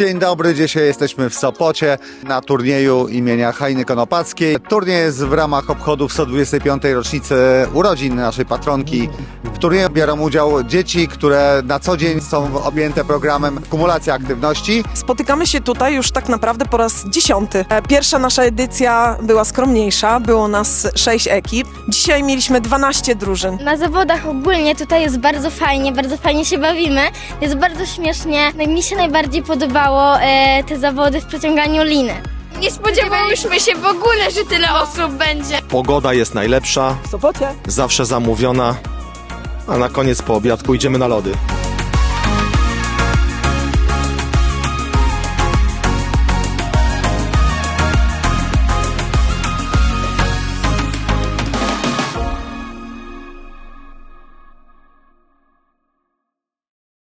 Dzień dobry, dzisiaj jesteśmy w Sopocie na turnieju imienia Hajny Konopackiej. Turniej jest w ramach obchodów 125. rocznicy urodzin naszej patronki. W turnieju biorą udział dzieci, które na co dzień są objęte programem kumulacja aktywności. Spotykamy się tutaj już tak naprawdę po raz dziesiąty. E, Pierwsza nasza edycja była skromniejsza, było nas sześć ekip. Dzisiaj mieliśmy 12 drużyn. Na zawodach ogólnie tutaj jest bardzo fajnie, bardzo fajnie się bawimy. Jest bardzo śmiesznie. Mi się najbardziej podobało e, te zawody w przeciąganiu liny. Nie spodziewałyśmy się w ogóle, że tyle osób będzie. Pogoda jest najlepsza, W zawsze zamówiona, a na koniec po obiadku idziemy na lody.